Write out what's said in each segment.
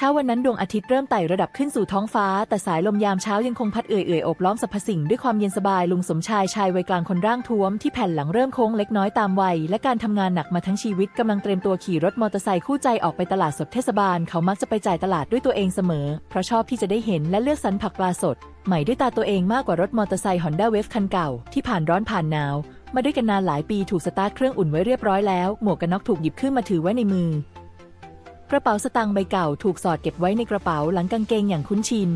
เช้าวันนั้นดวงอาทิตย์เริ่มไต่ระดับขึ้นสู่ท้องฟ้า แต่สายลมยามเช้ายังคงพัดเอื่อยๆโอบล้อมสรรพสิ่งด้วยความเย็นสบายลุงสมชายชายวัยกลางคนร่างท้วมที่แผ่นหลังเริ่มโค้งเล็กน้อยตามวัย และการทำงานหนักมาทั้งชีวิตกำลังเตรียมตัวขี่รถมอเตอร์ไซค์คู่ใจออกไปตลาดสดเทศบาล เขามักจะไปจ่ายตลาดด้วยตัวเองเสมอ เพราะชอบที่จะได้เห็นและเลือกสรรผักปลาสด ใหม่ด้วยตาตัวเองมากกว่ารถมอเตอร์ไซค์ฮอนด้าเวฟคันเก่าที่ผ่านร้อนผ่านหนาวมาด้วยกันนานหลายปีถูกสตาร์ทเครื่องอุ่นไว้เรียบร้อยแล้วหมวกกันน็อกถูกหยิบขึ้นมาถือไว้ในมือ กระเป๋าสตางค์ใบเก่าถูกสอดเก็บไว้ในกระเป๋าหลังกางเกงอย่างคุ้นชิน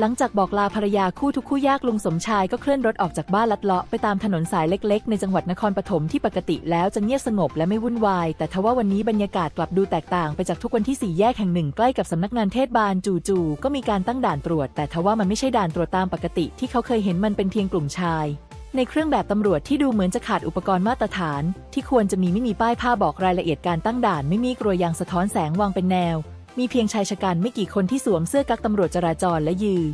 หลังจากบอกลาภรรยาคู่ทุกคู่ยากลุงสมชายก็เคลื่อนรถออกจากบ้านลัดเลาะไปตามถนนสายเล็กๆ ในจังหวัดนครปฐมที่ปกติแล้วจะเงียบสงบและไม่วุ่นวาย แต่ทว่าวันนี้บรรยากาศกลับดูแตกต่างไปจากทุกวันที่สี่แยกแห่งหนึ่งใกล้กับสำนักงานเทศบาลจู่ๆก็มีการตั้งด่านตรวจ แต่ทว่ามันไม่ใช่ด่านตรวจตามปกติ ที่เขาเคยเห็นมันเป็นเพียงกลุ่มชาย ในเครื่องแบบตำรวจที่ดูเหมือนจะขาดอุปกรณ์มาตรฐาน ที่ควรจะมีไม่มีป้ายผ้าบอกรายละเอียดการตั้งด่านไม่มีกลวยางสะท้อนแสงวางเป็นแนว มีเพียงชายชะกันไม่กี่คนที่สวมเสื้อกั๊กตำรวจจราจรและยืน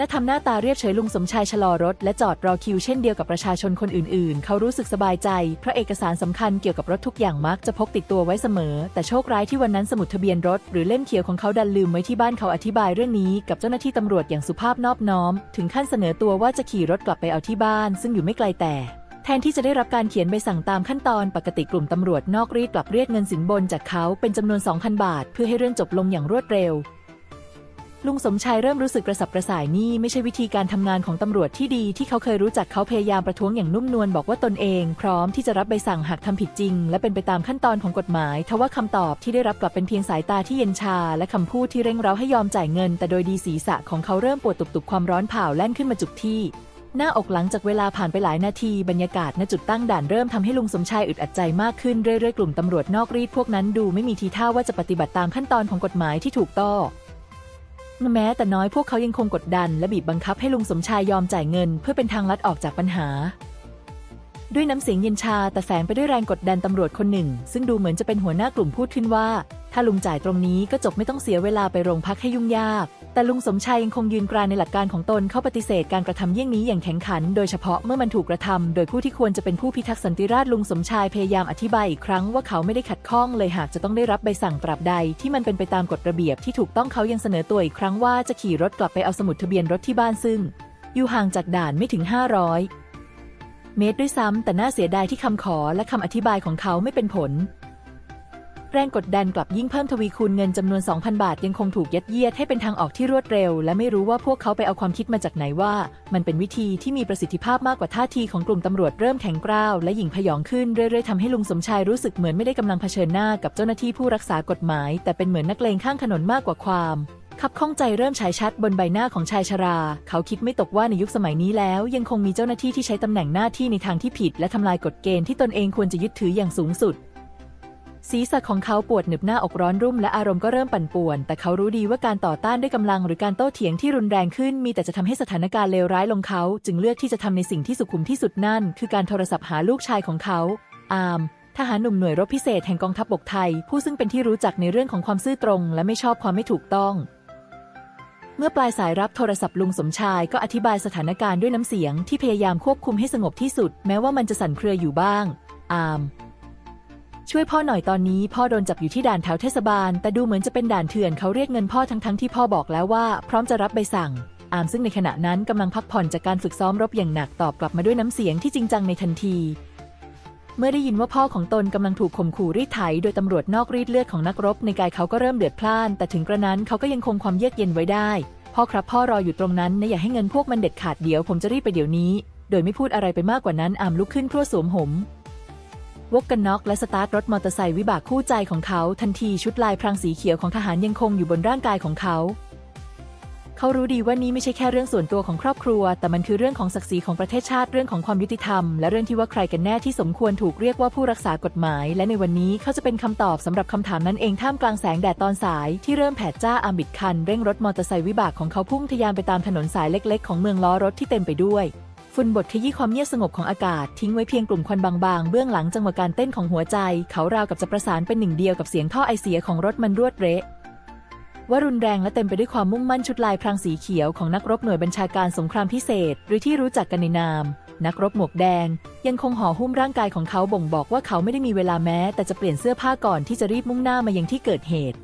ณทำหน้าตาเรียบเฉยลุงสมชายชะลอรถ และจอดรอคิวเช่นเดียวกับประชาชนคนอื่นๆ เขารู้สึกสบายใจ เพราะเอกสารสำคัญเกี่ยวกับรถทุกอย่างมักจะพกติดตัวไว้เสมอ แต่โชคร้ายที่วันนั้นสมุดทะเบียนรถ หรือเล่มเขียวของเขาดันลืมไว้ที่บ้านเขาอธิบายเรื่องนี้กับเจ้าหน้าที่ตำรวจอย่างสุภาพนอบน้อม ถึงขั้นเสนอตัวว่าจะขี่รถกลับไปเอาที่บ้าน ซึ่งอยู่ไม่ไกลแต่แทนที่จะได้รับการเขียนใบสั่งตามขั้นตอนปกติกลุ่มตำรวจนอกรีดกลับเรียกเงินสินบนจากเขาเป็นจำนวน 2,000 บาท เพื่อให้เรื่องจบลงอย่างรวดเร็ว ลุงสมชายเริ่มรู้สึกกระสับกระส่ายนี่ไม่ใช่วิธีการทำงานของตำรวจที่ดีที่เขาเคยรู้จักเขาพยายามประท้วงอย่างนุ่มนวลบอกว่าตนเอง พร้อมที่จะรับใบสั่งหากทำผิดจริง และเป็นไปตามขั้นตอนของกฎหมาย ทว่าคำตอบที่ได้รับกลับเป็นเพียงสายตาที่เย็นชา และคำพูดที่เร่งเร้าให้ยอมจ่ายเงิน แต่โดยดีศีรษะของเขาเริ่มปวดตุบๆความร้อนเผาแล่นขึ้นมาจุกที่หน้าอกหลังจากเวลาผ่านไปหลายนาที บรรยากาศณจุดตั้งด่านเริ่มทำให้ลุงสมชายอึดอัดใจมากขึ้นเรื่อยๆกลุ่มตำรวจนอกรีดพวกนั้นดูไม่มีทีท่าว่าจะปฏิบัติตามขั้นตอนของกฎหมายที่ถูกต้อง แม้แต่น้อยพวกเขายังคงกดดัน และบีบบังคับให้ลุงสมชายยอมจ่ายเงิน เพื่อเป็นทางลัดออกจากปัญหา ด้วยน้ำเสียงเย็นชาแต่แฝงไปด้วยแรงกดดันตำรวจคนหนึ่ง ซึ่งดูเหมือนจะเป็นหัวหน้ากลุ่มพูดขึ้นว่า ถ้าลุงจ่ายตรงนี้ก็จบไม่ต้องเสียเวลาไปโรงพักให้ยุ่งยาก แต่ลุงสมชายยังคงยืนกรานในหลักการของตนเขาปฏิเสธการกระทำเยี่ยงนี้อย่างแข็งขัน โดยเฉพาะเมื่อมันถูกกระทำโดยผู้ที่ควรจะเป็นผู้พิทักษ์สันติราษฎร์ลุงสมชายพยายามอธิบายอีกครั้งว่าเขาไม่ได้ขัดข้องเลยหากจะต้องได้รับใบสั่งตราบใด ที่มันเป็นไปตามกฎระเบียบที่ถูกต้องเขายังเสนอตัวอีกครั้งว่าจะขี่รถกลับไปเอาสมุดทะเบียนรถที่บ้านซึ่ง อยู่ห่างจากด่านไม่ถึง 500 เมตรด้วยซ้ำแต่น่าเสียดายที่คำขอและคำอธิบายของเขาไม่เป็นผล แรงกดดันกลับยิ่งเพิ่มทวีคูณเงินจำนวน 2,000 บาทยังคงถูกยัดเยียดให้เป็นทางออกที่รวดเร็ว และไม่รู้ว่าพวกเขาไปเอาความคิดมาจากไหนว่า มันเป็นวิธีที่มีประสิทธิภาพมากกว่าท่าทีของกลุ่มตำรวจเริ่มแข็งกร้าวและหยิ่งพยองขึ้นเรื่อยๆทำให้ลุงสมชายรู้สึกเหมือนไม่ได้กำลังเผชิญหน้ากับเจ้าหน้าที่ผู้รักษากฎหมาย แต่เป็นเหมือนนักเลงข้างถนนมากกว่าความขับข้องใจเริ่มฉายชัดบนใบหน้าของชายชรา เขาคิดไม่ตกว่าในยุคสมัยนี้แล้ว ยังคงมีเจ้าหน้าที่ที่ใช้ตำแหน่งหน้าที่ในทางที่ผิด และทำลายกฎเกณฑ์ที่ตนเองควรจะยึดถืออย่างสูงสุด ศีรษะของเขาปวดหนึบหน้าอกร้อนรุ่มและอารมณ์ก็เริ่มปั่นป่วน แต่เขารู้ดีว่าการต่อต้านด้วยกำลังหรือการโต้เถียงที่รุนแรงขึ้น มีแต่จะทำให้สถานการณ์เลวร้ายลงเขา จึงเลือกที่จะทำในสิ่งที่สุขุมที่สุดนั่น คือการโทรศัพท์หาลูกชายของเขา อามทหารหนุ่มหน่วยรบพิเศษแห่งกองทัพบกไทย ผู้ซึ่งเป็นที่รู้จักในเรื่องของความซื่อตรง และไม่ชอบความไม่ถูกต้อง เมื่อปลายสายรับโทรศัพท์ลุงสมชายก็อธิบายสถานการณ์ด้วยน้ำเสียงที่พยายามควบคุมให้สงบที่สุด แม้ว่ามันจะสั่นเครืออยู่บ้าง อาม ช่วยพ่อหน่อยตอนนี้พ่อโดนจับอยู่ที่ด่านแถวเทศบาล แต่ดูเหมือนจะเป็นด่านเถื่อนเขาเรียกเงินพ่อทั้งๆที่พ่อบอกแล้วว่า พร้อมจะรับใบสั่ง อามซึ่งในขณะนั้นกำลังพักผ่อนจากการฝึกซ้อมรบอย่างหนักตอบกลับมาด้วยน้ำเสียงที่จริงจังในทันที เมื่อได้ยินว่าพ่อของตนกำลังถูกข่มขู่รีดไถโดยตำรวจนอกรีดเลือดของนักรบในกายเขาก็เริ่มเดือดพล่าน แต่ถึงกระนั้นเขาก็ยังคงความเยือกเย็นไว้ได้ พ่อครับพ่อรออยู่ตรงนั้นนะอย่าให้เงินพวกมันเด็ดขาดเดี๋ยวผมจะรีบไปเดี๋ยวนี้ โดยไม่พูดอะไรไปมากกว่านั้นอามลุกขึ้นพรวดสวมห่ม วกกันน็อกและสตาร์ทรถมอเตอร์ไซค์วิบากคู่ใจของเขาทันทีชุดลายพรางสีเขียวของทหารยังคงอยู่บนร่างกายของเขา เขารู้ดีว่านี้ไม่ใช่แค่เรื่องส่วนตัวของครอบครัว แต่มันคือเรื่องของศักดิ์ศรีของประเทศชาติเรื่องของความยุติธรรม และเรื่องที่ว่าใครกันแน่ที่สมควรถูกเรียกว่าผู้รักษากฎหมาย และในวันนี้เขาจะเป็นคำตอบสำหรับคำถามนั้นเองท่ามกลางแสงแดดตอนสายที่เริ่มแผดจ้าอาบิดคันเร่งรถมอเตอร์ไซค์วิบากของเขาพุ่งทะยานไปตามถนนสายเล็ก ๆ ของเมืองล้อรถที่เต็มไปด้วย ฝุ่นบดขยี้ความเงียบสงบของอากาศทิ้งไว้เพียงกลุ่มควันบางๆ เบื้องหลังจังหวะการเต้นของหัวใจ เขาราวกับจะประสานเป็นหนึ่งเดียวกับเสียงท่อไอเสียของรถมันรวดเละว่ารุนแรงและเต็มไปด้วยความมุ่งมั่นชุดลายพรางสีเขียวของนักรบหน่วยบัญชาการสงครามพิเศษ หรือที่รู้จักกันในนาม นักรบหมวกแดง ยังคงห่อหุ้มร่างกายของเขาบ่งบอกว่าเขาไม่ได้มีเวลาแม้ แต่จะเปลี่ยนเสื้อผ้าก่อนที่จะรีบมุ่งหน้ามายังที่เกิดเหตุ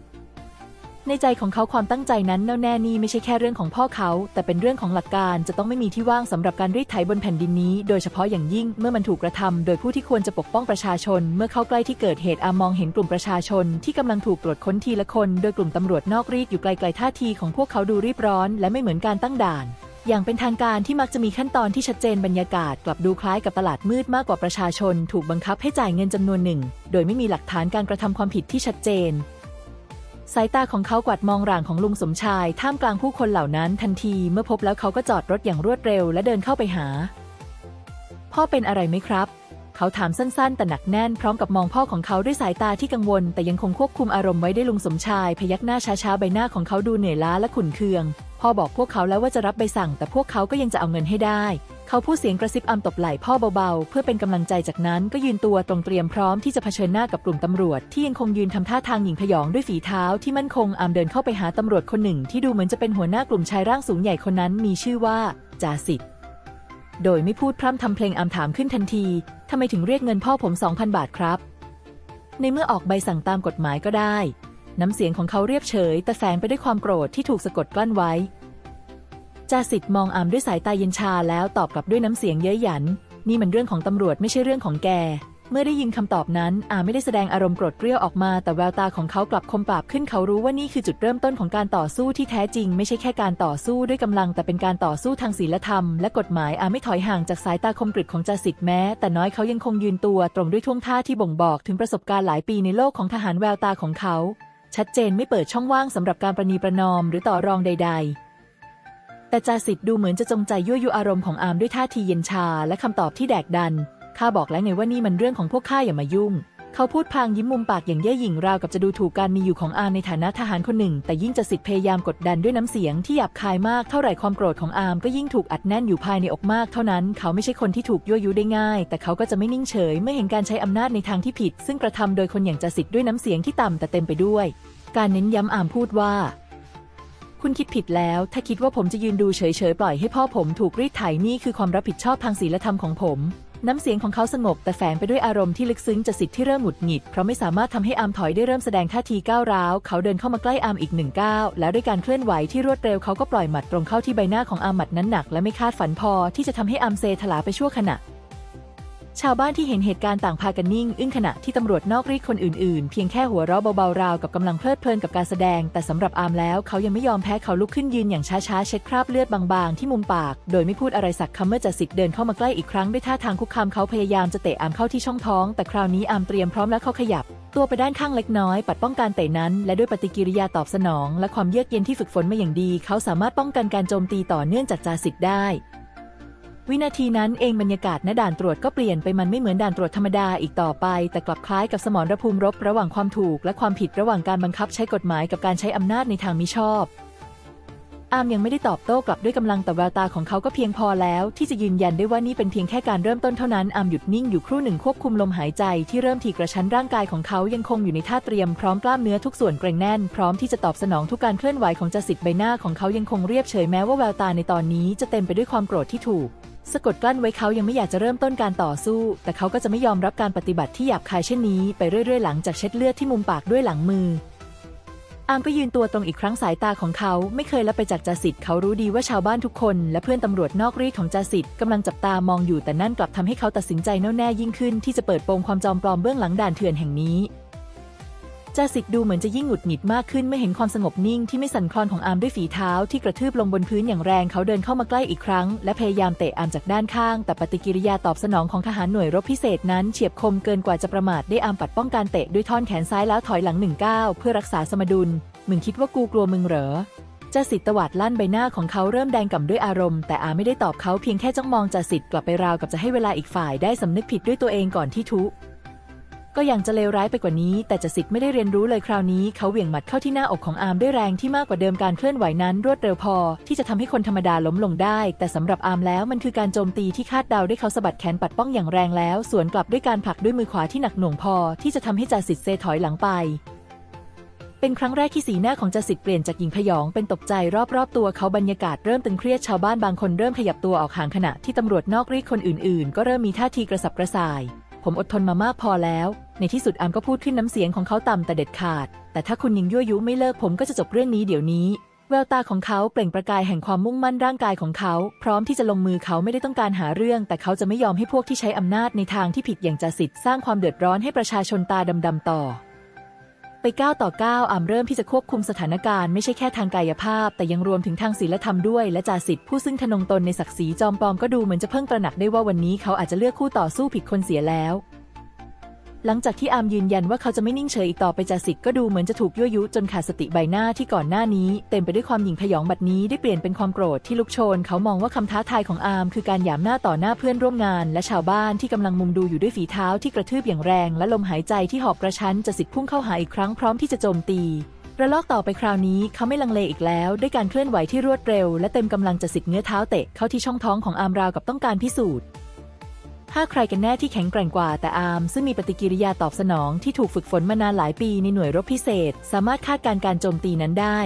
ในใจของเขาความตั้งใจนั้นแน่วแน่นี่ไม่ใช่แค่เรื่องของพ่อเขา แต่เป็นเรื่องของหลักการจะต้องไม่มีที่ว่างสำหรับการรีดไถบนแผ่นดินนี้ โดยเฉพาะอย่างยิ่งเมื่อมันถูกกระทำโดยผู้ที่ควรจะปกป้องประชาชน เมื่อเข้าใกล้ที่เกิดเหตุอามองเห็นกลุ่มประชาชน ที่กำลังถูกตรวจค้นทีละคน โดยกลุ่มตำรวจนอกรีดอยู่ไกลๆท่าทีของพวกเขาดูรีบร้อน และไม่เหมือนการตั้งด่านอย่างเป็นทางการที่มักจะมีขั้นตอนที่ชัดเจนบรรยากาศกลับดูคล้ายกับตลาดมืดมากกว่าประชาชน ถูกบังคับให้จ่ายเงินจำนวนหนึ่ง โดยไม่มีหลักฐานการกระทำความผิดที่ชัดเจน สายตาของเขากวาดมองร่างของลุงสมชาย ท่ามกลางผู้คนเหล่านั้นทันทีเมื่อพบแล้วเขาก็จอดรถอย่างรวดเร็วและเดินเข้าไปหา พ่อเป็นอะไรไหมครับ เขาถามสั้นๆ แต่หนักแน่นพร้อมกับมองพ่อของเขาด้วยสายตาที่กังวล แต่ยังคงควบคุมอารมณ์ไว้ได้ลุงสมชาย พยักหน้าช้าๆใบหน้าของเขาดูเหนื่อยล้าและขุ่นเคือง พ่อบอกพวกเขาแล้วว่าจะรับใบสั่ง แต่พวกเขาก็ยังจะเอาเงินให้ได้ เขาพูดเสียงกระซิบอำตบไหล่พ่อเบาๆ เพื่อเป็นกำลังใจจากนั้นก็ยืนตัวตรงเตรียมพร้อมที่จะเผชิญหน้ากับกลุ่มตำรวจ ที่ยังคงยืนทำท่าทางหญิงพยองด้วยฝีเท้าที่มั่นคงอามเดินเข้าไปหาตำรวจคนหนึ่ง ที่ดูเหมือนจะเป็นหัวหน้ากลุ่มชายร่างสูงใหญ่คนนั้นมีชื่อว่าจ่าสิทธิ์โดยไม่พูดพร่ำทำเพลงอามถามขึ้นทันทีทำไมถึงเรียกเงินพ่อผม 2,000 บาทครับ ในเมื่อออกใบสั่งตามกฎหมายก็ได้ น้ำเสียงของเขาเรียบเฉย แต่แฝงไปด้วยความโกรธที่ถูกสะกดกลั้นไว้จาสิทธิ์มองอามด้วยสายตาเย็นชาแล้วตอบกลับด้วยน้ำเสียงเย้ยหยัน นี่มันเรื่องของตำรวจไม่ใช่เรื่องของแก เมื่อได้ยินคำตอบนั้น อามไม่ได้แสดงอารมณ์โกรธเกรี้ยวออกมา แต่แววตาของเขากลับคมปราบขึ้นเขารู้ว่านี่คือจุดเริ่มต้นของการต่อสู้ที่แท้จริง ไม่ใช่แค่การต่อสู้ด้วยกำลัง แต่เป็นการต่อสู้ทางศีลธรรมและกฎหมายอามไม่ถอยห่างจากสายตาคมกริบของจาสิทธิ์แม้ แต่น้อยเขายังคงยืนตัวตรงด้วยท่วงท่าที่บ่งบอกถึงประสบการณ์หลายปีในโลกของทหารแววตาของเขา ชัดเจนไม่เปิดช่องว่างสำหรับการประนีประนอมหรือต่อรองใด ๆ แต่จาสิทธิ์ดูเหมือนจะจงใจยั่วยุอารมณ์ของอามด้วยท่าทีเย็นชาและคำตอบที่แดกดันข้าบอกแล้วไงว่านี่มันเรื่องของพวกข้าอย่ามายุ่ง เขาพูดพางยิ้มมุมปากอย่างเย่หยิ่งราวกับจะดูถูกการมีอยู่ของอามในฐานะทหารคนหนึ่ง แต่ยิ่งจะสิทธิ์พยายามกดดันด้วยน้ำเสียงที่หยาบคายมากเท่าไหร่ความโกรธของอามก็ยิ่งถูกอัดแน่นอยู่ภายในอกมากเท่านั้น เขาไม่ใช่คนที่ถูกยั่วยุได้ง่าย แต่เขาก็จะไม่นิ่งเฉยเมื่อเห็นการใช้อำนาจในทางที่ผิด ซึ่งกระทำโดยคนอย่างจะสิทธิ์ด้วยน้ำเสียงที่ต่ำแต่เต็มไปด้วย การเน้นย้ำอามพูดว่าคุณคิดผิดแล้ว ถ้าคิดว่าผมจะยืนดูเฉยๆ ปล่อยให้พ่อผมถูกรีดไถนี่คือความรับผิดชอบทางศีลธรรมของผม น้ำเสียงของเขาสงบแต่แฝงไปด้วยอารมณ์ที่ลึกซึ้งจะสิทธิ์ที่เริ่มหงุดหงิด เพราะไม่สามารถทำให้อามถอยได้เริ่มแสดงท่าทีก้าวร้าว เขาเดินเข้ามาใกล้อามอีกหนึ่งก้าวแล้วด้วยการเคลื่อนไหวที่รวดเร็วเขาก็ปล่อยหมัดตรงเข้าที่ใบหน้าของอามหมัดนั้นหนักและไม่คาดฝันพอที่จะทำให้อามเซถลาไปชั่วขณะ ชาวบ้านที่เห็นเหตุการณ์ต่างพากันนิ่ง อึ้งขณะที่ตำรวจนอกรีดคนอื่นๆ เพียงแค่หัวเราะเบาๆราวกับกำลังเพลิดเพลินกับการแสดง แต่สำหรับอามแล้วเขายังไม่ยอมแพ้เขาลุกขึ้นยืนอย่างช้าๆ เช็ดคราบเลือดบางๆ ที่มุมปาก โดยไม่พูดอะไรสักคำเมื่อจัสิทธิ์เดินเข้ามาใกล้อีกครั้งด้วยท่าทางคุกคามเขาพยายามจะเตะอามเข้าที่ช่องท้อง แต่คราวนี้อามเตรียมพร้อมแล้วเขาขยับ ตัวไปด้านข้างเล็กน้อย ปัดป้องการเตะนั้น และด้วยปฏิกิริยาตอบสนอง และความเยือกเย็นที่ฝึกฝนมาอย่างดี เขาสามารถป้องกันการโจมตีต่อเนื่องจากจาสิทธิ์ได้ วินาทีนั้นเองบรรยากาศณด่านตรวจก็เปลี่ยนไปมันไม่เหมือนด่านตรวจธรรมดาอีกต่อไป แต่กลับคล้ายกับสมรภูมิรบระหว่างความถูกและความผิดระหว่างการบังคับใช้กฎหมายกับการใช้อำนาจในทางมิชอบอามยังไม่ได้ตอบโต้กลับด้วยกำลังแต่แววตาของเขาก็เพียงพอแล้ว ที่จะยืนยันได้ว่านี่เป็นเพียงแค่การเริ่มต้นเท่านั้นอามหยุดนิ่งอยู่ครู่หนึ่งควบคุมลมหายใจที่เริ่มถี่กระชั้นร่างกายของเขายังคงอยู่ในท่าเตรียมพร้อมกล้ามเนื้อทุกส่วนเกร็งแน่น พร้อมที่จะตอบสนองทุกการเคลื่อนไหวของจสิทธิ์ใบหน้าของเขายังคงเรียบเฉยแม้ว่าแววตาในตอนนี้จะเต็มไปด้วยความโกรธที่ถูก สะกดกลั้นไว้เขายังไม่อยากจะเริ่มต้นการต่อสู้ แต่เขาก็จะไม่ยอมรับการปฏิบัติที่หยาบคายเช่นนี้ไปเรื่อยๆ หลังจากเช็ดเลือดที่มุมปากด้วยหลังมือ อามก็ยืนตัวตรงอีกครั้งสายตาของเขาไม่เคยละไปจากจาสิทธิ์เขารู้ดีว่าชาวบ้านทุกคน และเพื่อนตำรวจนอกรีดของจาสิทธิ์กำลังจับตามองอยู่แต่นั่นกลับทำให้เขาตัดสินใจแน่วแน่ยิ่งขึ้นที่จะเปิดโปงความจอมปลอมเบื้องหลังด่านเถื่อนแห่งนี้ จาสิทธิ์ดูเหมือนจะยิ่งหงุดหงิดมากขึ้นเมื่อเห็นความสงบนิ่งที่ไม่สั่นคลอนของอามด้วยฝีเท้าที่กระทืบลงบนพื้นอย่างแรงเขาเดินเข้ามาใกล้อีกครั้ง และพยายามเตะอามจากด้านข้าง แต่ปฏิกิริยาตอบสนองของทหารหน่วยรบพิเศษนั้นเฉียบคมเกินกว่าจะประมาทได้อามปัดป้องการเตะด้วยท่อนแขนซ้ายแล้วถอยหลังหนึ่งก้าวเพื่อรักษาสมดุล มึงคิดว่ากูกลัวมึงเหรอจาสิทธิ์ตวาดลั่นใบหน้าของเขาเริ่มแดงก่ำด้วยอารมณ์ แต่อาไม่ได้ตอบเขาเพียงแค่จ้องมองจาสิทธิ์กลับไปราวกับจะให้เวลาอีกฝ่ายได้สำนึกผิดด้วยตัวเองก่อนที่ทุ ก็ยังจะเลวร้ายไปกว่านี้ แต่จสิทธิ์ไม่ได้เรียนรู้เลยคราวนี้ เขาเหวี่ยงหมัดเข้าที่หน้าอกของอาร์มด้วยแรงที่มากกว่าเดิมการเคลื่อนไหวนั้นรวดเร็วพอ ที่จะทำให้คนธรรมดาล้มลงได้ แต่สำหรับอาร์มแล้วมันคือการโจมตีที่คาดเดาได้เขาสะบัดแขนปัดป้องอย่างแรงแล้ว สวนกลับด้วยการผลักด้วยมือขวาที่หนักหน่วงพอ ที่จะทำให้จสิทธิ์เซถอยหลังไปเป็นครั้งแรกที่สีหน้าของจสิทธิ์เปลี่ยนจากหญิงพยองเป็นตกใจรอบๆตัวเขาบรรยากาศเริ่มตึงเครียดชาวบ้านบางคนเริ่มขยับตัวออกห่างขณะที่ตำรวจนอกรีดคนอื่นๆ ก็เริ่มมีท่าทีกระสับกระส่าย ผมอดทนมามากพอแล้ว ในที่สุดอามก็พูดขึ้นน้ำเสียงของเขาต่ำแต่เด็ดขาด แต่ถ้าคุณยังยั่วยุไม่เลิกผมก็จะจบเรื่องนี้เดี๋ยวนี้ แววตาของเขาเปล่งประกายแห่งความมุ่งมั่นร่างกายของเขา พร้อมที่จะลงมือเขาไม่ได้ต้องการหาเรื่อง แต่เขาจะไม่ยอมให้พวกที่ใช้อำนาจในทางที่ผิดอย่างจะสิทธิ์สร้างความเดือดร้อนให้ประชาชนตาดำๆต่อ ไปก้าวต่อก้าวอามเริ่มที่จะควบคุมสถานการณ์ไม่ใช่แค่ทางกายภาพ แต่ยังรวมถึงทางศีลธรรมด้วย และจ่าสิทธิ์ผู้ซึ่งทะนงตนในศักดิ์ศรีจอมปลอมก็ดูเหมือนจะเพิ่งตระหนักได้ว่าวันนี้เขาอาจจะเลือกคู่ต่อสู้ผิดคนเสียแล้ว หลังจากที่อามยืนยันว่าเขาจะไม่นิ่งเฉยอีกต่อไปจาสิทธ์ก็ดูเหมือนจะถูกยั่วยุจนขาดสติใบหน้าที่ก่อนหน้านี้ เต็มไปด้วยความหยิ่งพยองบัดนี้ได้เปลี่ยนเป็นความโกรธที่ลุกโชน เขามองว่าคำท้าทายของอามคือการหยามหน้าต่อหน้าเพื่อนร่วมงาน และชาวบ้านที่กำลังมุงดูอยู่ด้วยฝีเท้าที่กระทืบอย่างแรง และลมหายใจที่หอบกระชั้นจะสิทธ์พุ่งเข้าหาอีกครั้งพร้อมที่จะโจมตีระลอกต่อไปคราวนี้เขาไม่ลังเลอีกแล้ว ด้วยการเคลื่อนไหวที่รวดเร็ว และเต็มกำลังจะสิทธิ์เงื้อเท้าเตะเข้าที่ช่องท้องของอามราวกับต้องการพิสูจน์ ถ้าใครกันแน่ที่แข็งแกร่งกว่าแต่อาร์มซึ่งมีปฏิกิริยาตอบสนองที่ถูกฝึกฝนมานานหลายปีในหน่วยรบพิเศษ สามารถคาดการณ์การโจมตีนั้นได้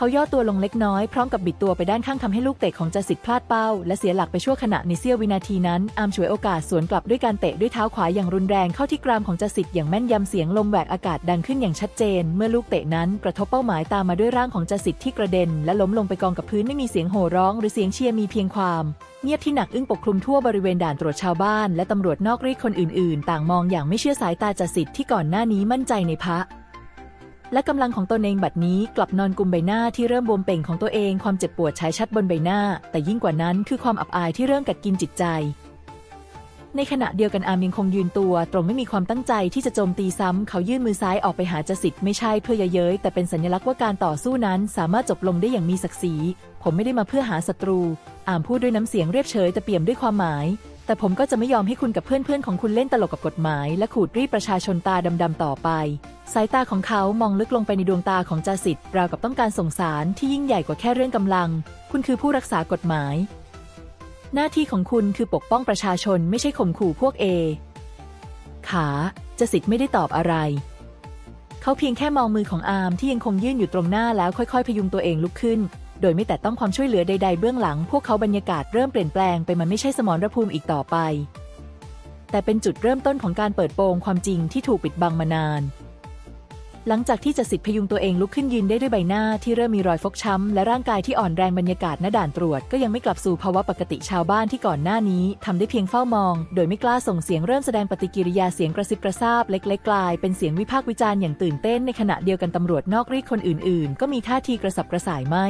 เขาย่อตัวลงเล็กน้อยพร้อมกับบิดตัวไปด้านข้างทำให้ลูกเตะของจาสิทธิ์พลาดเป้า และเสียหลักไปชั่วขณะในเสี้ยววินาทีนั้น อาร์มฉวยโอกาสสวนกลับด้วยการเตะด้วยเท้าขวาอย่างรุนแรงเข้าที่กรามของจาสิทธิ์อย่างแม่นยำเสียงลมแหวกอากาศดังขึ้นอย่างชัดเจน เมื่อลูกเตะนั้นกระทบเป้าหมายตามมาด้วยร่างของจาสิทธิ์ที่กระเด็น และล้มลงไปกองกับพื้นไม่มีเสียงโห่ร้อง หรือเสียงเชียร์มีเพียงความเงียบที่หนักอึ้งปกคลุมทั่วบริเวณด่านตรวจชาวบ้าน และตำรวจนอกรีดคนอื่นๆ ต่างมองอย่างไม่เชื่อสายตาจาสิทธิ์ที่ก่อนหน้านี้มั่นใจในพระ และกำลังของตนเองบัดนี้กลับนอนกุมใบหน้าที่เริ่มบวมเป่งของตัวเองความเจ็บปวดฉายชัดบนใบหน้า แต่ยิ่งกว่านั้นคือความอับอายที่เริ่มกัดกินจิตใจ ในขณะเดียวกันอามยังคงยืนตัวตรงไม่มีความตั้งใจที่จะโจมตีซ้ำ เขายื่นมือซ้ายออกไปหาจสิทธิ์ไม่ใช่เพื่อเย้ยแต่เป็นสัญลักษณ์ว่าการต่อสู้นั้นสามารถจบลงได้อย่างมีศักดิ์ศรี ผมไม่ได้มาเพื่อหาศัตรู อามพูดด้วยน้ำเสียงเรียบเฉยแต่เปี่ยมด้วยความหมาย แต่ผมก็จะไม่ยอมให้คุณกับเพื่อนๆ ของคุณเล่นตลกกับกฎหมาย และขูดรีดประชาชนตาดำๆต่อไป สายตาของเขามองลึกลงไปในดวงตาของจาสิทธิ์ราวกับต้องการส่งสารที่ยิ่งใหญ่กว่าแค่เรื่องกำลัง คุณคือผู้รักษากฎหมาย หน้าที่ของคุณคือปกป้องประชาชนไม่ใช่ข่มขู่พวกเอ ขาจสิทธิ์ไม่ได้ตอบอะไร เขาเพียงแค่มองมือของอาร์มที่ยังคงยื่นอยู่ตรงหน้าแล้วค่อยๆ พยุงตัวเองลุกขึ้น โดยไม่แตะต้องความช่วยเหลือใด ๆ เบื้องหลัง พวกเขาบรรยากาศเริ่มเปลี่ยนแปลงไปมันไม่ใช่สมรภูมิอีกต่อไป แต่เป็นจุดเริ่มต้นของการเปิดโปงความจริงที่ถูกปิดบังมานาน หลังจากที่จสิทธิ์พยุงตัวเองลุกขึ้นยืนได้ด้วยใบหน้าที่เริ่มมีรอยฟกช้ำ และร่างกายที่อ่อนแรงบรรยากาศณด่านตรวจก็ยังไม่กลับสู่ภาวะปกติชาวบ้านที่ก่อนหน้านี้ทำได้เพียงเฝ้ามอง โดยไม่กล้าส่งเสียงเริ่มแสดงปฏิกิริยาเสียงกระซิบกระซาบเล็กๆกลายเป็นเสียงวิพากษ์วิจารณ์อย่างตื่นเต้นในขณะเดียวกันตำรวจนอกรีดคนอื่น ๆ ก็มีท่าทีกระสับกระส่ายไม่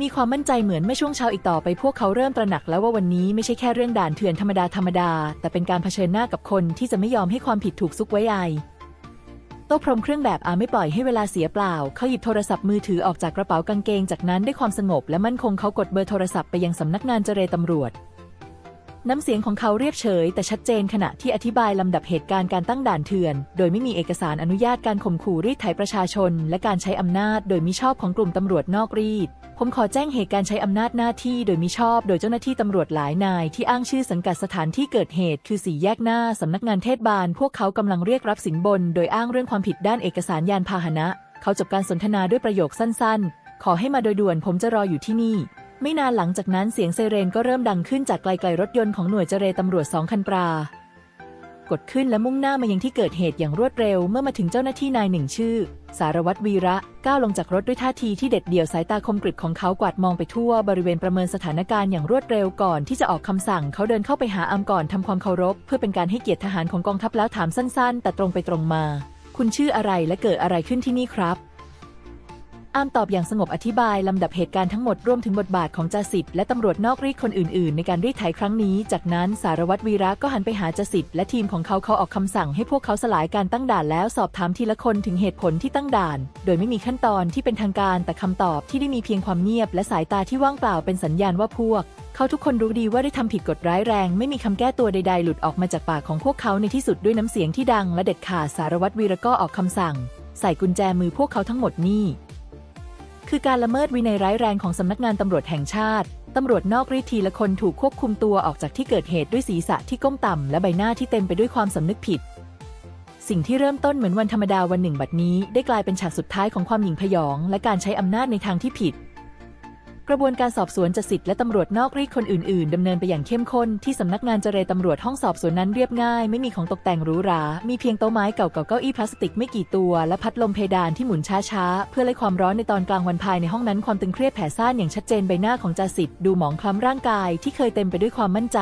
มีความมั่นใจเหมือนเมื่อช่วงเช้าอีกต่อไปพวกเขาเริ่มตระหนักแล้วว่าวันนี้ไม่ใช่แค่เรื่องด่านเถื่อนธรรมดาธรรมดา แต่เป็นการเผชิญหน้ากับคนที่จะไม่ยอมให้ความผิดถูกซุกไว้ใยโต๊ะพรมเครื่องแบบอาไม่ปล่อยให้เวลาเสียเปล่า เขาหยิบโทรศัพท์มือถือออกจากกระเป๋ากางเกง จากนั้นด้วยความสงบและมั่นคงเขากดเบอร์โทรศัพท์ไปยังสำนักงานเจรตำรวจ น้ำเสียงของเขาเรียบเฉย แต่ชัดเจนขณะที่อธิบายลำดับเหตุการณ์การตั้งด่านเถื่อน โดยไม่มีเอกสารอนุญาตการข่มขู่รีดไถประชาชน และการใช้อำนาจ โดยมิชอบของกลุ่มตำรวจนอกรีด ผมขอแจ้งเหตุการณ์ใช้อำนาจหน้าที่โดยมิชอบ โดยเจ้าหน้าที่ตำรวจหลายนาย ที่อ้างชื่อสังกัดสถานที่เกิดเหตุ คือสี่แยกหน้าสำนักงานเทศบาล พวกเขากำลังเรียกรับสินบน โดยอ้างเรื่องความผิดด้านเอกสารยานพาหนะ เขาจบการสนทนาด้วยประโยคสั้นๆ ขอให้มาโดยด่วนผมจะรออยู่ที่นี่ ไม่นานหลังจากนั้นเสียงไซเรนก็เริ่มดังขึ้นจากไกลๆรถยนต์ของหน่วยเจรตำรวจสองคันปรา กดขึ้นและมุ่งหน้ามายังที่เกิดเหตุอย่างรวดเร็ว เมื่อมาถึงเจ้าหน้าที่นายหนึ่งชื่อ สารวัตรวีระก้าวลงจากรถด้วยท่าทีที่เด็ดเดี่ยวสายตาคมกริบของเขากวาดมองไปทั่วบริเวณประเมินสถานการณ์อย่างรวดเร็วก่อนที่จะออกคำสั่ง เขาเดินเข้าไปหาอัมก่อนทำความเคารพ เพื่อเป็นการให้เกียรติทหารของกองทัพแล้วถามสั้น ๆ แต่ตรงไปตรงมา คุณชื่ออะไรและเกิดอะไรขึ้นที่นี่ครับ อามตอบอย่างสงบอธิบายลำดับเหตุการณ์ทั้งหมดรวมถึงบทบาทของจาสิทธิ์และตำรวจนอกรีดคนอื่นๆ ในการรีดไถครั้งนี้ จากนั้นสารวัตรวีระก็หันไปหาจาสิทธิ์และทีมของเขาเขาออกคำสั่งให้พวกเขาสลายการตั้งด่านแล้วสอบถามทีละคนถึงเหตุผลที่ตั้งด่าน โดยไม่มีขั้นตอนที่เป็นทางการแต่คำตอบที่ได้มีเพียงความเงียบและสายตาที่ว่างเปล่าเป็นสัญญาณว่าพวกเขาทุกคนรู้ดีว่าได้ทำผิดกฎร้ายแรง ไม่มีคำแก้ตัวใด ๆ หลุดออกมาจากปากของพวกเขาในที่สุดด้วยน้ำเสียงที่ดัง และเด็ดขาดสารวัตรวีระก็ออกคำสั่ง ใส่กุญแจมือพวกเขาทั้งหมดนี่ คือการละเมิดวินัยร้ายแรงของสำนักงานตำรวจแห่งชาติ ตำรวจนอกรีทีละคนถูกควบคุมตัวออกจากที่เกิดเหตุด้วยศีรษะที่ก้มต่ำและใบหน้าที่เต็มไปด้วยความสำนึกผิด สิ่งที่เริ่มต้นเหมือนวันธรรมดาวันหนึ่งบัดนี้ ได้กลายเป็นฉากสุดท้ายของความหยิ่งพยอง และการใช้อำนาจในทางที่ผิด ระบวนการสอบสวนจะสิทธิ์และตำรวจนอกรีดคนอื่นๆดำเนินไปอย่างเข้มข้นที่สำนักงานเจรตำรวจห้องสอบสวนนั้นเรียบง่าย ไม่มีของตกแต่งหรูหรา มีเพียงโต๊ะไม้เก่าๆเก้าอี้พลาสติกไม่กี่ตัว และพัดลมเพดานที่หมุนช้าๆ เพื่อไล่ความร้อนในตอนกลางวันภายในห้องนั้นความตึงเครียดแผ่ซ่านอย่างชัดเจนใบหน้าของจ่าสิทธิ์ดูหมองคล้ำร่างกายที่เคยเต็มไปด้วยความมั่นใจ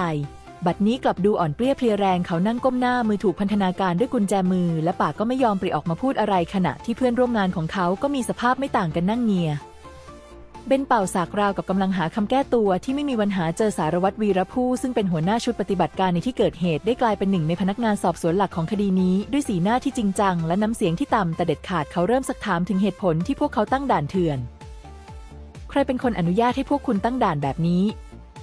บัดนี้กลับดูอ่อนเปรี้ยเพลียแรงเขานั่งก้มหน้ามือถูกพันธนาการด้วยกุญแจมือ และปากก็ไม่ยอมปริออกมาพูดอะไรขณะที่เพื่อนร่วมงานของเขาก็มีสภาพไม่ต่างกันนั่งเงีย เบนเป่าสากราวกับกำลังหาคำแก้ตัวที่ไม่มีวันหาเจอสารวัตรวีรผู้ซึ่งเป็นหัวหน้าชุดปฏิบัติการในที่เกิดเหตุได้กลายเป็นหนึ่งในพนักงานสอบสวนหลักของคดีนี้ ด้วยสีหน้าที่จริงจัง และน้ำเสียงที่ต่ำแต่เด็ดขาดเขาเริ่มสักถามถึงเหตุผลที่พวกเขาตั้งด่านเถื่อน ใครเป็นคนอนุญาตให้พวกคุณตั้งด่านแบบนี้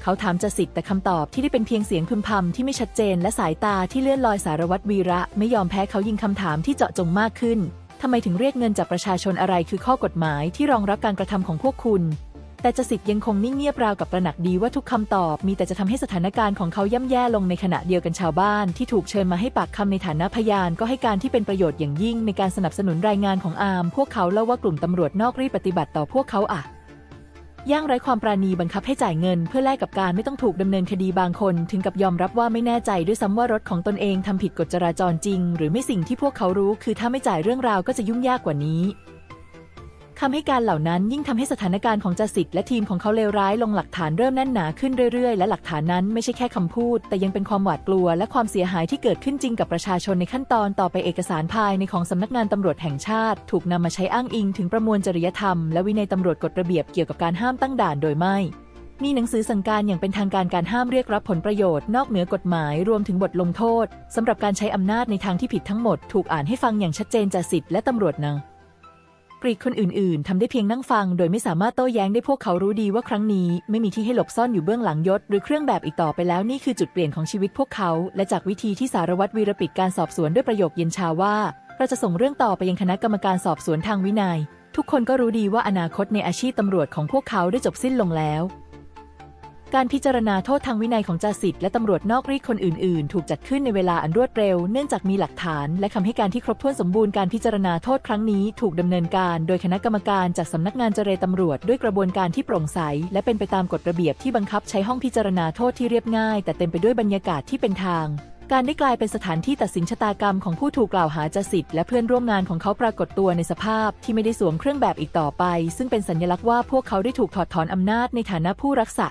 เขาถามจะสิทธิ์แต่คำตอบที่ได้เป็นเพียงเสียงพึมพำที่ไม่ชัดเจน และสายตาที่เลื่อนลอยสารวัตรวีระ ไม่ยอมแพ้เขายิงคำถามที่เจาะจงมากขึ้น ทำไมถึงเรียกเงินจากประชาชนอะไรคือข้อกฎหมายที่รองรับการกระทำของพวกคุณ แต่จะสิทธิ์ยังคงนิ่งเงียบราวกับประหนักดีว่าทุกคำตอบ มีแต่จะทำให้สถานการณ์ของเขาย่ำแย่ลงในขณะเดียวกันชาวบ้านที่ถูกเชิญมาให้ปากคำในฐานะพยานก็ให้การที่เป็นประโยชน์อย่างยิ่งในการสนับสนุนรายงานของอาร์มพวกเขาเล่าว่ากลุ่มตำรวจนอกรีบปฏิบัติต่อพวกเขาอะ ย่างไร้ความปราณีบังคับให้จ่ายเงิน เพื่อแลกกับการไม่ต้องถูกดำเนินคดีบางคน ถึงกับยอมรับว่าไม่แน่ใจด้วยซ้ำว่ารถของตนเองทำผิดกฎจราจรจริง หรือไม่สิ่งที่พวกเขารู้ คือถ้าไม่จ่ายเรื่องราวก็จะยุ่งยากกว่านี้ คำให้การเหล่านั้นยิ่งทำให้สถานการณ์ของจาสิทธิ์และทีมของเขาเลวร้ายลงหลักฐานเริ่มแน่นหนาขึ้นเรื่อยๆ และหลักฐานนั้นไม่ใช่แค่คำพูด แต่ยังเป็นความหวาดกลัว และความเสียหายที่เกิดขึ้นจริงกับประชาชนในขั้นตอนต่อไปเอกสารภายในของสำนักงานตำรวจแห่งชาติ ถูกนำมาใช้อ้างอิงถึงประมวลจริยธรรมและวินัยตำรวจกฎระเบียบเกี่ยวกับการห้ามตั้งด่านโดยไม่มีหนังสือสั่งการอย่างเป็นทางการการห้ามเรียกรับผลประโยชน์นอกเหนือกฎหมายรวมถึงบทลงโทษสำหรับการใช้อำนาจในทางที่ผิดทั้งหมด ถูกอ่านให้ฟังอย่างชัดเจนจากสิทธิ์และตำรวจนะ กรีกคนอื่นๆ ทำได้เพียงนั่งฟัง โดยไม่สามารถโต้แย้งได้พวกเขารู้ดีว่าครั้งนี้ ไม่มีที่ให้หลบซ่อนอยู่เบื้องหลังยศ หรือเครื่องแบบอีกต่อไปแล้วนี่คือจุดเปลี่ยนของชีวิตพวกเขา และจากวิธีที่สารวัตรวีรปิดการสอบสวนด้วยประโยคเย็นชาว่า เราจะส่งเรื่องต่อไปยังคณะกรรมการสอบสวนทางวินยัย ทุกคนก็รู้ดีว่าอนาคตในอาชีพตำรวจของพวกเขาได้จบสิ้นลงแล้ว การพิจารณาโทษทางวินัยของจ่าสิทธิ์และตำรวจนอกรีดคนอื่น ๆ ถูกจัดขึ้นในเวลาอันรวดเร็ว เนื่องจากมีหลักฐานและคำให้การที่ครบถ้วนสมบูรณ์การพิจารณาโทษครั้งนี้ถูกดำเนินการโดยคณะกรรมการจากสำนักงานเจรตำรวจด้วยกระบวนการที่โปร่งใส และเป็นไปตามกฎระเบียบที่บังคับใช้ห้องพิจารณาโทษที่เรียบง่าย แต่เต็มไปด้วยบรรยากาศที่เป็นทางการได้กลายเป็นสถานที่ตัดสินชะตากรรมของผู้ถูกกล่าวหาจสิทธิ์และเพื่อนร่วมงานของเขาปรากฏตัวในสภาพที่ไม่ได้สวมเครื่องแบบอีกต่อไป ซึ่งเป็นสัญลักษณ์ว่าพวกเขาได้ถูกถอดถอนอำนาจในฐานะผู้รักษา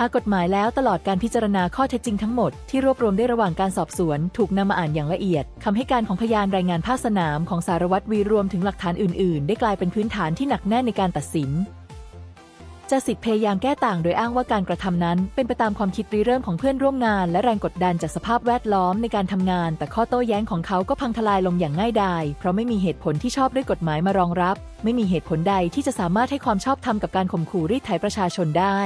หากกฎหมายแล้วตลอดการพิจารณาข้อเท็จจริงทั้งหมดที่รวบรวมได้ระหว่างการสอบสวน ถูกนำมาอ่านอย่างละเอียดคำให้การของพยานรายงานภาคสนามของสารวัตรวีรวมถึงหลักฐานอื่น ๆ ได้กลายเป็นพื้นฐานที่หนักแน่นในการตัดสินจสิทธิ์พยายามแก้ต่างโดยอ้างว่าการกระทำนั้น เป็นไปตามความคิดริเริ่มของเพื่อนร่วมงาน และแรงกดดันจากสภาพแวดล้อมในการทำงาน แต่ข้อโต้แย้งของเขาก็พังทลายลงอย่างง่ายดาย เพราะไม่มีเหตุผลที่ชอบด้วยกฎหมายมารองรับ ไม่มีเหตุผลใดที่จะสามารถให้ความชอบธรรมกับการข่มขู่รีดไถประชาชนได้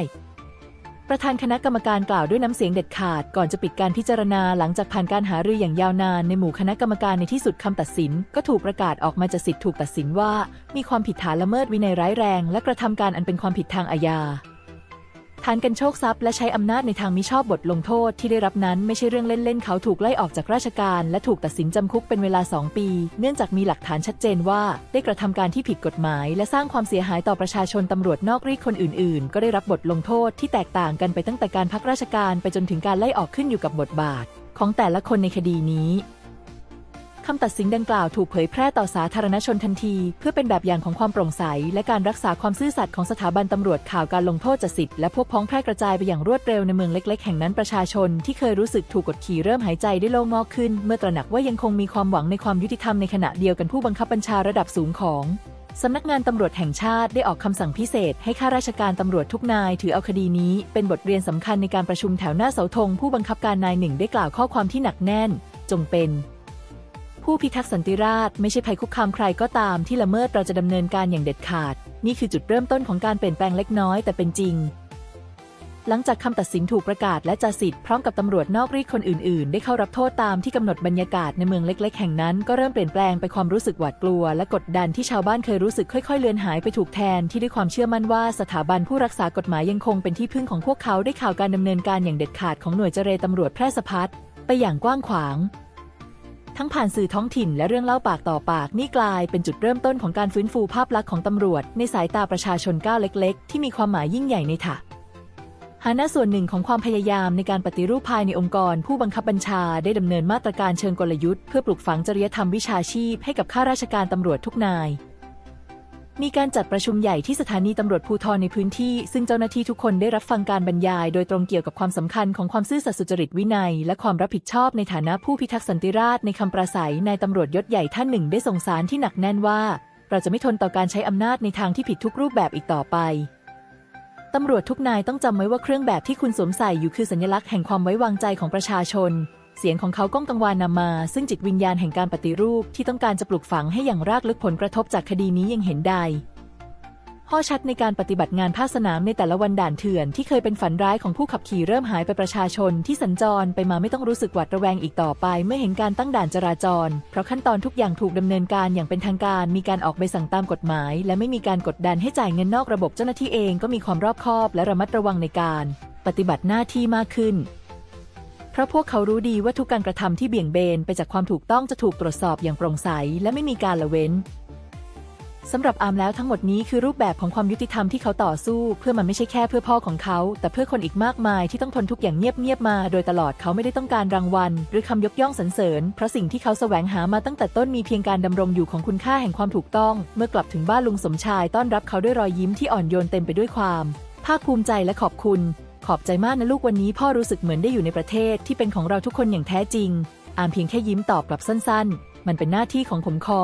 ประธานคณะกรรมการกล่าวด้วยน้ำเสียงเด็ดขาดก่อนจะปิดการพิจารณาหลังจากผ่านการหารืออย่างยาวนานในหมู่คณะกรรมการในที่สุดคำตัดสิน ก็ถูกประกาศออกมาจากสิทธิ์ถูกตัดสินว่า มีความผิดฐานละเมิดวินัยร้ายแรง และกระทำการอันเป็นความผิดทางอาญา ฐานกันโชคทรัพย์และใช้อำนาจในทางมิชอบบทลงโทษที่ได้รับนั้นไม่ใช่เรื่องเล่นๆ เขาถูกไล่ออกจากราชการ และถูกตัดสินจำคุกเป็นเวลา 2 ปี เนื่องจากมีหลักฐานชัดเจนว่า ได้กระทำการที่ผิดกฎหมาย และสร้างความเสียหายต่อประชาชนตำรวจนอกรีดคนอื่นๆ ก็ได้รับบทลงโทษที่แตกต่างกันไปตั้งแต่การพักราชการไปจนถึงการไล่ออกขึ้นอยู่กับบทบาท ของแต่ละคนในคดีนี้ คำตัดสินดังกล่าวถูกเผยแพร่ต่อสาธารณชนทันที เพื่อเป็นแบบอย่างของความโปร่งใส และการรักษาความซื่อสัตย์ของสถาบันตำรวจข่าวการลงโทษจะสิทธิ์และพวกพ้องแพร่กระจายไปอย่างรวดเร็วในเมืองเล็ก ๆ แห่งนั้นประชาชนที่เคยรู้สึกถูกกดขี่เริ่มหายใจได้โล่งอกขึ้น เมื่อตระหนักว่ายังคงมีความหวังในความยุติธรรมในขณะเดียวกันผู้บังคับบัญชาระดับสูงของสำนักงานตำรวจแห่งชาติได้ออกคำสั่งพิเศษ ให้ข้าราชการตำรวจทุกนาย ถือเอาคดีนี้ เป็นบทเรียนสำคัญในการประชุมแถวหน้าเสาธงผู้บังคับการนายหนึ่งได้กล่าวข้อความที่หนักแน่น จงเป็น ผู้พิทักษ์สันติราษฎร์ไม่ใช่ภัยคุกคามใครก็ตามที่ละเมิดเราจะดำเนินการอย่างเด็ดขาด นี่คือจุดเริ่มต้นของการเปลี่ยนแปลงเล็กน้อยแต่เป็นจริง หลังจากคำตัดสินถูกประกาศและจาสิทธิ์พร้อมกับตำรวจนอกรีดคนอื่นๆ ได้เข้ารับโทษตามที่กำหนดบรรยากาศในเมืองเล็ก ๆ แห่งนั้น ก็เริ่มเปลี่ยนแปลงไปความรู้สึกหวาดกลัว และกดดันที่ชาวบ้านเคยรู้สึกค่อย ๆ เลือนหายไปถูกแทนที่ด้วยความเชื่อมั่นว่าสถาบันผู้รักษากฎหมายยังคงเป็นที่พึ่งของพวกเขาได้ข่าวการดำเนินการอย่างเด็ดขาดของหน่วยเจรตำรวจแพร่สะพัดไปอย่างกว้างขวาง ทั้งผ่านสื่อท้องถิ่นและเรื่องเล่าปากต่อปากนี่กลายเป็นจุดเริ่มต้นของการฟื้นฟูภาพลักษณ์ของตำรวจ ในสายตาประชาชนก้าวเล็ก ๆ ที่มีความหมายยิ่งใหญ่ในถะหาหน้าส่วนหนึ่งของความพยายามในการปฏิรูปภายในองค์กร ผู้บังคับบัญชาได้ดำเนินมาตรการเชิงกลยุทธ์เพื่อปลูกฝังจริยธรรมวิชาชีพให้กับข้าราชการตำรวจทุกนาย มีการจัดประชุมใหญ่ที่สถานีตำรวจภูธรในพื้นที่ ซึ่งเจ้าหน้าที่ทุกคนได้รับฟังการบรรยาย โดยตรงเกี่ยวกับความสำคัญของความซื่อสัตย์สุจริตวินัย และความรับผิดชอบในฐานะผู้พิทักษ์สันติราษฎร์ในคำปราศัยนายตำรวจยศใหญ่ท่านหนึ่งได้ส่งสารที่หนักแน่นว่า เราจะไม่ทนต่อการใช้อำนาจในทางที่ผิดทุกรูปแบบอีกต่อไปตำรวจทุกนายต้องจำไว้ว่าเครื่องแบบที่คุณสวมใส่อยู่คือสัญลักษณ์แห่งความไว้วางใจของประชาชน เสียงของเขาก้องกังวานนำมา ซึ่งจิตวิญญาณแห่งการปฏิรูปที่ต้องการจะปลูกฝังให้อย่างรากลึกผลกระทบจากคดีนี้ยังเห็นได้ข้อชัดในการปฏิบัติงานภาคสนามในแต่ละวันด่านเถื่อนที่เคยเป็นฝันร้ายของผู้ขับขี่เริ่มหายไปประชาชนที่สัญจรไปมาไม่ต้องรู้สึกหวาดระแวงอีกต่อไป เมื่อเห็นการตั้งด่านจราจร เพราะขั้นตอนทุกอย่างถูกดำเนินการอย่างเป็นทางการมีการออกใบสั่งตามกฎหมาย และไม่มีการกดดันให้จ่ายเงินนอกระบบเจ้าหน้าที่เองก็มีความรอบคอบและระมัดระวังในการ ปฏิบัติหน้าที่มากขึ้น เพราะพวกเขารู้ดีว่าทุกการกระทำที่เบี่ยงเบนไปจากความถูกต้องจะถูกตรวจสอบอย่างโปร่งใสและไม่มีการละเว้นสำหรับอาร์มแล้วทั้งหมดนี้คือรูปแบบของความยุติธรรมที่เขาต่อสู้ เพื่อมันไม่ใช่แค่เพื่อพ่อของเขา แต่เพื่อคนอีกมากมายที่ต้องทนทุกอย่างเงียบๆมา โดยตลอดเขาไม่ได้ต้องการรางวัล หรือคำยกย่องสรรเสริญ เพราะสิ่งที่เขาแสวงหามาตั้งแต่ต้นมีเพียงการดำรงอยู่ของคุณค่าแห่งความถูกต้อง เมื่อกลับถึงบ้านลุงสมชายต้อนรับเขาด้วยรอยยิ้มที่อ่อนโยนเต็มไปด้วยความ ภาคภูมิใจและขอบคุณ ขอบใจมากนะลูกวันนี้พ่อรู้สึกเหมือนได้อยู่ในประเทศที่เป็นของเราทุกคนอย่างแท้จริง อามเพียงแค่ยิ้มตอบกลับสั้นๆ มันเป็นหน้าที่ของผมคอ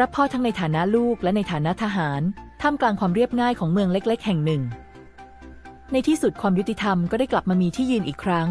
รับพ่อทั้งในฐานะลูกและในฐานะทหารท่ามกลางความเรียบง่ายของเมืองเล็ก ๆ แห่งหนึ่ง ในที่สุดความยุติธรรมก็ได้กลับมามีที่ยืนอีกครั้ง